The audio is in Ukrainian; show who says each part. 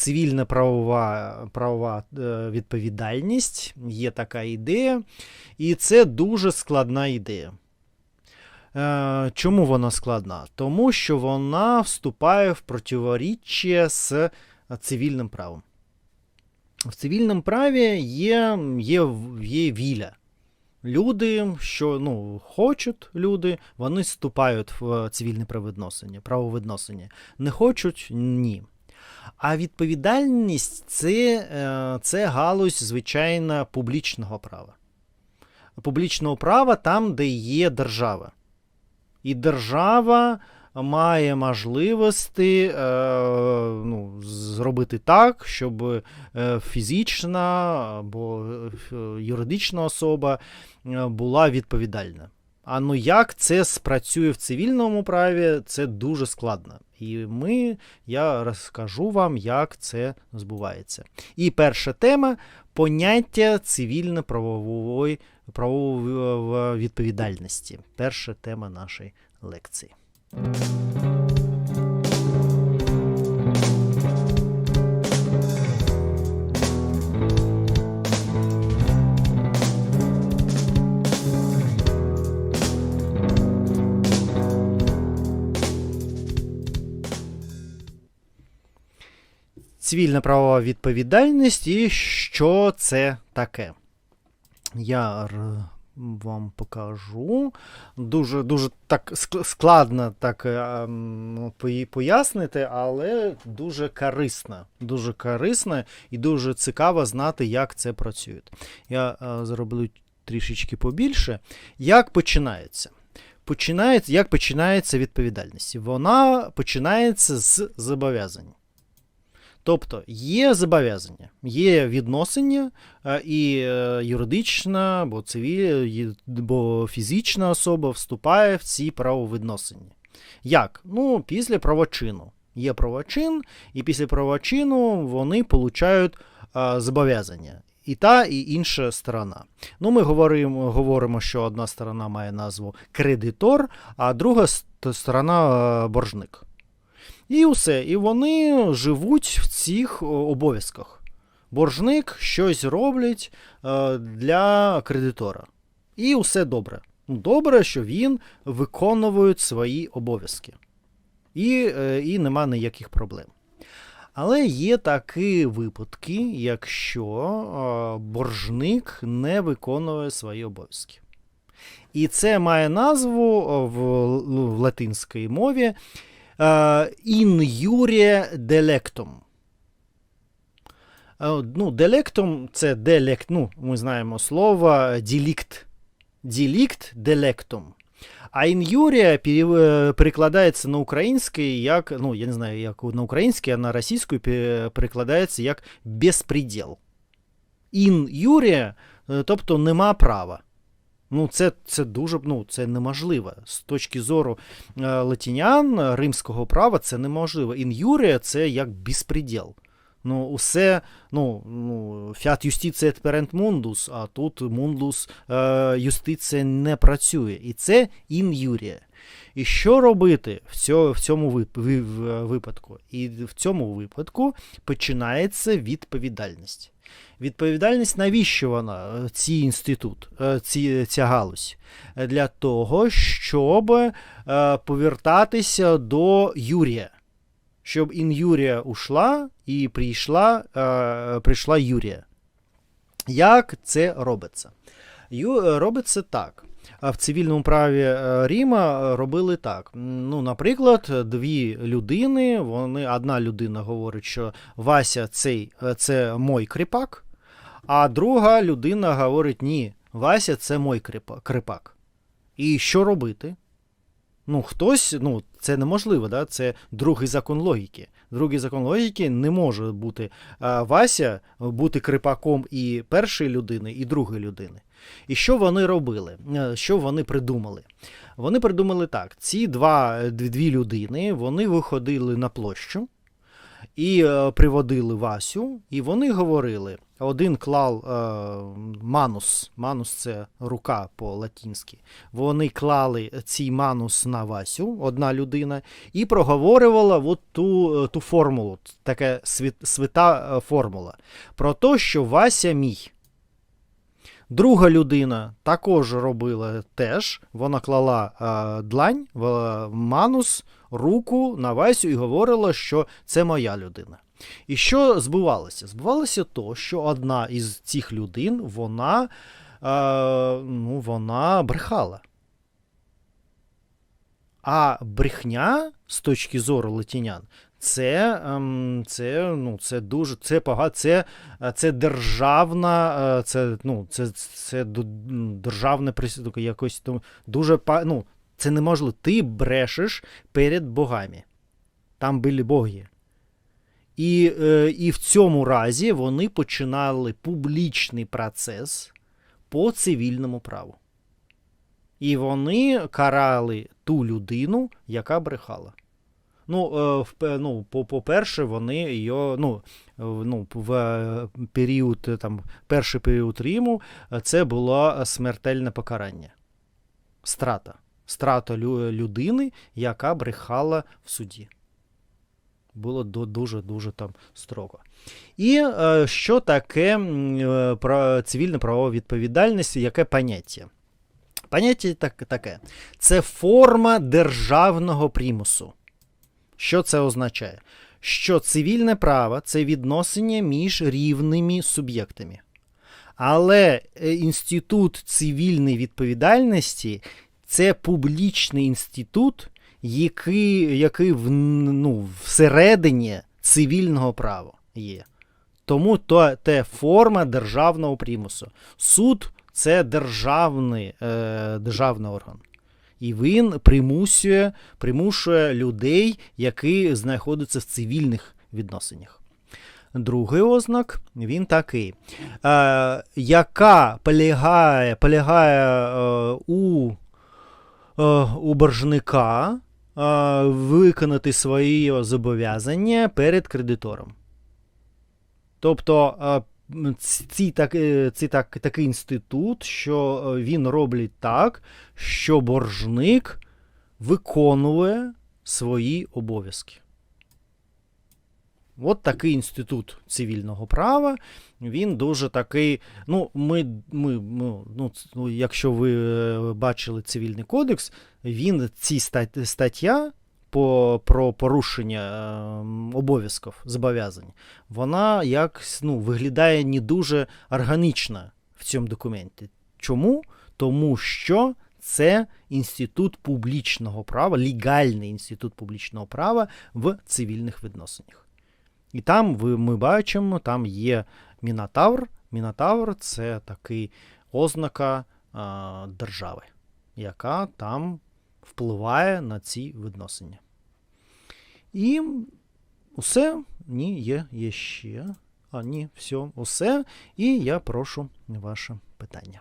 Speaker 1: цивільна правова, правова е, відповідальність, є така ідея, і це дуже складна ідея. Е, Чому вона складна? Тому що вона вступає в противоріччя з цивільним правом. В цивільному праві є, є, є віля. Люди, що ну, хочуть люди, вони вступають в цивільне правовідносини, правовідносини. Не хочуть ні. А відповідальність це, е, це галузь, звичайно, публічного права. Публічного права там, де є держава. І держава має можливості е, ну, зробити так, щоб е, фізична або е, юридична особа була відповідальна. А ну як це спрацює в цивільному праві, це дуже складно. І ми, я розкажу вам, як це збувається. І перша тема поняття цивільно-правової правової відповідальності. Перша тема нашої лекції. Цивільна правова відповідальність і що це таке? Я вам покажу. Дуже дуже так складно так е, м, пої- пояснити, але дуже корисно. Дуже корисно і дуже цікаво знати, як це працює. Я е, зроблю трішечки побільше. Як починається? Починається, як починається відповідальність? Вона починається з зобов'язань. Тобто є зобов'язання, є відносини, е, і е, юридична, або цивільна, або фізична особа вступає в ці правовідносини. Як? Ну, після правочину. Є правочин, і після правочину вони получають е, зобов'язання. І та, і інша сторона. Ну, ми говоримо, говоримо, що одна сторона має назву кредитор, а друга сторона боржник. І усе. І вони живуть в цих обов'язках. Боржник щось роблять е, для кредитора. І усе добре. Ну, Добре, що він виконує свої обов'язки. І, е, і нема ніяких проблем. Але є такі випадки, якщо е, боржник не виконує свої обов'язки. І це має назву в, латинській мові in iure delectum. Е, Ну, делектом це делект, ну, ми знаємо слово ділікт. Ділікт делектом. А ін'юрія пере- перекладається на український як, ну, я не знаю, як на український, а на російську пе- перекладається як безпреділ. Ін'юрія, е, тобто нема права. Ну, це, це дуже ну, це неможливо. З точки зору е, латинян, е, римського права, це неможливо. Ін'юрія це як безпреділ. Ну, усе, ну, ну, фіат юстиція перент мундус, а тут мундус е, юстиція не працює. І це ін'юрія. І що робити в цьому, випадку? І в цьому випадку починається відповідальність. Відповідальність, навіщо вона, е, цей інститут, е, ці, ця галузь? Е, Для того, щоб е, повертатися до Юрія. Щоб ін'юрія ушла і прийшла, е, прийшла Юрія. Як це робиться? Ю, робиться так. В цивільному праві е, Ріма е, робили так. Ну, наприклад, дві людини, вони, одна людина говорить, що Вася цей, е, це мой кріпак, а друга людина говорить, ні, Вася це мой кріпак. І що робити? Ну, хтось, ну, це неможливо, да? це другий закон логіки. Другий закон логіки не може бути а, Вася бути крипаком і першої людини, і другої людини. І що вони робили? Е, Що вони придумали? Вони придумали так: ці два, дві людини вони виходили на площу і е, приводили Васю, і вони говорили. Один клав е, манус, манус це рука по-латінськи. Вони клали цей манус на Васю, одна людина, і проговорювала от ту, е, ту формулу, така свята е, формула, про те, що Вася мій. Друга людина також робила теж. Вона клала е, длань, в е, манус, руку на Васю і говорила, що це моя людина. І що збувалося? Збувалося то, що одна із цих людей, вона, е, ну, вона брехала. А брехня з точки зору латинян, це, ем, це, ну, це дуже це пога, це, е, це державна, е, це, ну, це, це державне присудок, якось дуже ну, це неможливо. Ти брешеш перед богами. Там були боги. І, е, і в цьому разі вони починали публічний процес по цивільному праву. І вони карали ту людину, яка брехала. Ну, е, ну по- по-перше, вони її, ну, е, ну, в е, період, там, перший період Риму це було смертельне покарання. Страта. Страта людини, яка брехала в суді. Було дуже-дуже там строго. І що таке про цивільна правова відповідальність, яке поняття? Поняття так, таке. Це форма державного примусу. Що це означає? Що цивільне право це відносини між рівними суб'єктами. Але е, інститут цивільної відповідальності це публічний інститут, який, який в, ну, всередині цивільного права є. Тому то те форма державного примусу. Суд це державний, е, державний орган. І він примусує, примушує людей, які знаходяться в цивільних відносинах. Другий ознак він такий, е, яка полягає, полягає е, у, е, у боржника е, виконати свої зобов'язання перед кредитором. Тобто е, ці, так, е, ці так, такий інститут, що е, він робить так, що боржник виконує свої обов'язки. От такий інститут цивільного права. Він дуже такий. Ну, ми, ми, ми, ну, ну, якщо ви е, бачили цивільний кодекс, він ці стат- стаття по, про порушення е, обов'язків, зобов'язань, вона як ну, виглядає не дуже органічно в цьому документі. Чому? Тому що це інститут публічного права, легальний інститут публічного права в цивільних відносинах. І там ви, ми бачимо, там є Мінотавр. Мінотавр це такий ознака а, держави, яка там впливає на ці відносини. І усе, ні, є, є ще. А, ні, все, усе. І я прошу ваше питання.